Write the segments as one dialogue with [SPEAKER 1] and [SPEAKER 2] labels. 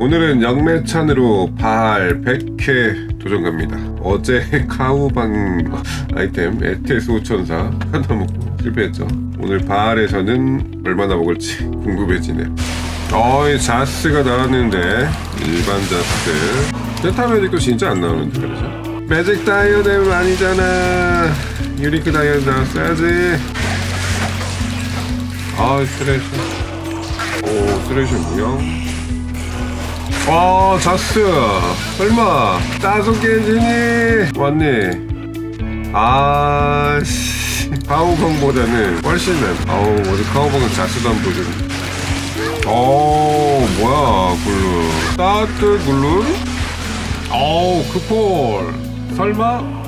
[SPEAKER 1] 오늘은 영매찬으로 발 100회 도전 갑니다. 어제 카우방 아이템 에테스 5천사 하나 먹고 실패했죠. 오늘 바알에서는 얼마나 먹을지 궁금해지네요. 어이 자스가 나왔는데. 일반 자스. 세타 매직도 진짜 안 나오는데 그래서 매직 다이어드 아니잖아. 유리크 다이어드 나왔어야지. 아 쓰레쉬. 오 쓰레쉬 뭐야 와 자스. 설마. 따숩 겐진이 왔네 아씨. 카우방보다는 훨씬 난 아우 어디 카우방은 자스도 안 보여주네 어 뭐야 글루. 따뜻 글루? 어우 크폴. 설마?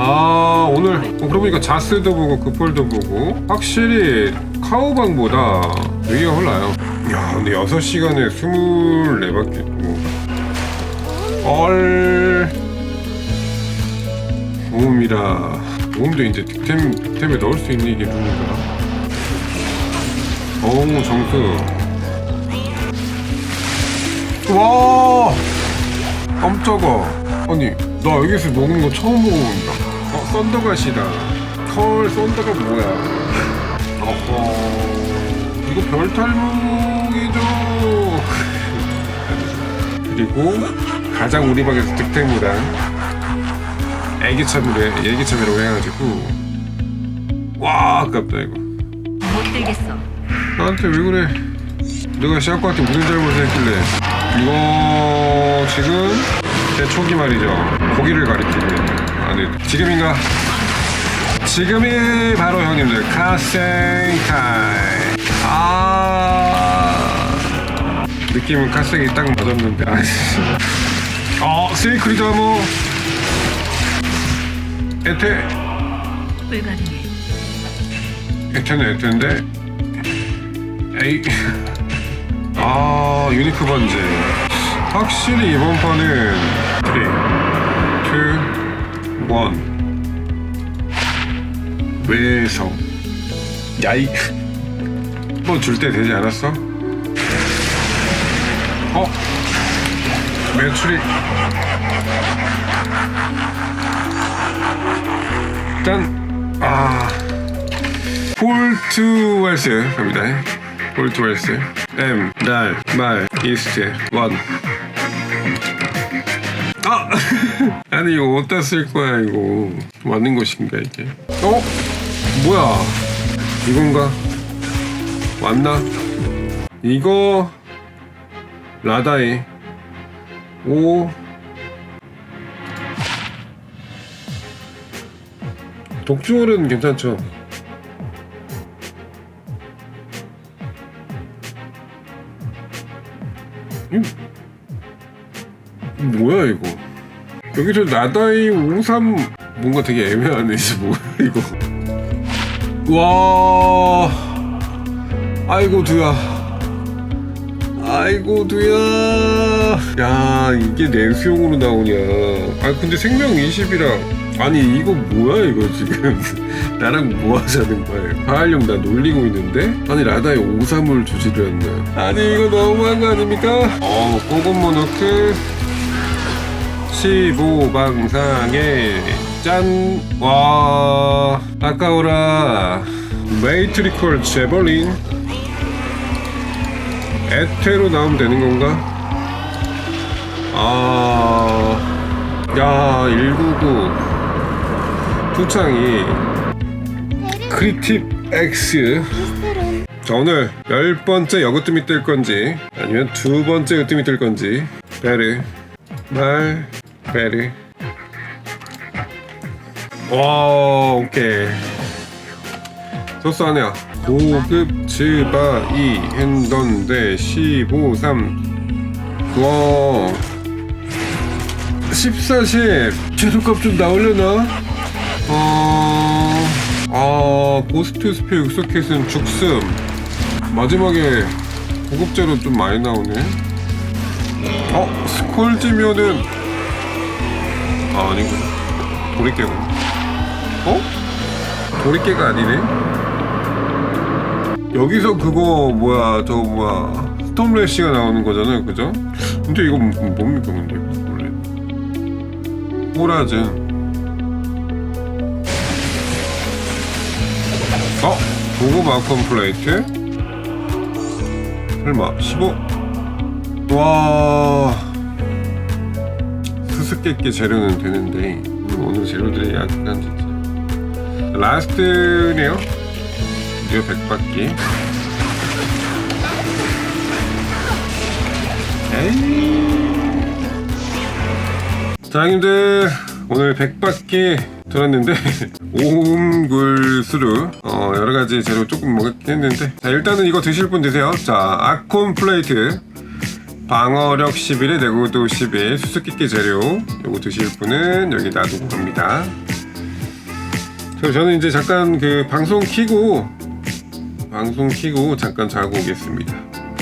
[SPEAKER 1] 아 오늘 어, 그러고 보니까 자스도 보고 크폴도 보고 확실히 카우방보다 위가 올라요. 야 근데 6시간에 24바퀴 헐 모음이라. 모음도 이제 득템, 득템에 넣을 수 있는 이게 누군가? 어우 정수. 와! 깜짝아. 아니 나 여기서 먹는 거 처음 먹어본다. 어 썬더갓이다. 헐 썬더가 뭐야? 어허 이거 별탈목이죠 그리고 가장 우리 방에서 득템물한 애기참으로 애기참이라고 해가지고 와 아깝다 이거
[SPEAKER 2] 못 들겠어.
[SPEAKER 1] 나한테 왜 그래? 내가 시아코한테 무슨 잘못을 했길래 이거 지금 제 초기 말이죠 고기를 가리키고 아니 지금인가? 지금이 바로 형님들 카센카이 아. 느낌은 카센이 딱 맞았는데. 아 어, 세이크리드 하모. 에테.
[SPEAKER 2] 불가능해.
[SPEAKER 1] 에테는 에테인데. 에이. 아 유니크 번지 확실히 이번 판은 3 2 1 외성. 야이 뭐 줄 때 되지 않았어? 어? 매출이 일단 아 폴트 웰스 갑니다. 폴트 웰스 M 달말 이스트 원. 아 아니 이거 어디다 쓸 거야 이거 맞는 것인가 이게? 어 뭐야 이건가? 왔나? 이거 라다이 오 독주월은 괜찮죠? 이 뭐야 이거? 여기서 나다이 53 뭔가 되게 애매하네 이제 뭐야 이거? 와, 아이고 두야, 아이고 두야, 야 이게 내수용으로 나오냐? 아 근데 생명 20이라 아니 이거 뭐야 이거 지금 나랑 뭐 하자는 거야? 과활용 나 놀리고 있는데 아니 라다에 53을 주지를 않나? 아니 이거 너무한 거 아닙니까? 어 꼬금 모노크 15방상에 짠! 와 아까워라 메이트리컬 제벌린 에테로 나오면 되는 건가? 아... 야, 199 투창이 크리팁 X. 자 오늘 열 번째 여그뜸이 뜰 건지 아니면 두 번째 으뜸이 뜰 건지. 베르. 말 베르. 와 오케이 소스 아니야. 고급 즈바이 했던데 15 3 와. 14, 10 최소값 좀 나오려나? 어... 아... 고스트 스페 육석켓은 죽음 마지막에 고급제로 좀 많이 나오네. 어? 스콜지면은. 아 아니구나. 도리깨구나 어? 도리깨가 아니네 여기서 그거 뭐야 저 뭐야 스톰래시가 나오는 거잖아요 그죠? 근데 이거 뭐- 뭡니까 근데 원래. 호라즌 어? 고급 아콘 플레이트. 설마 15? 와. 수수께끼 재료는 되는데 음, 오늘 재료들이 약간 진짜 라스트네요 드디어 100바퀴. 에이. 사장님들 오늘 100바퀴 돌았는데 오음굴수루 어, 여러가지 재료 조금 먹긴 했는데 자 일단은 이거 드실 분 드세요. 자 아콘 플레이트. 방어력 11에 내구도 11 수수께끼 재료. 요거 드실 분은 여기 놔두고 갑니다. 저, 저는 이제 잠깐 그 방송 키고 방송 키고 잠깐 자고 오겠습니다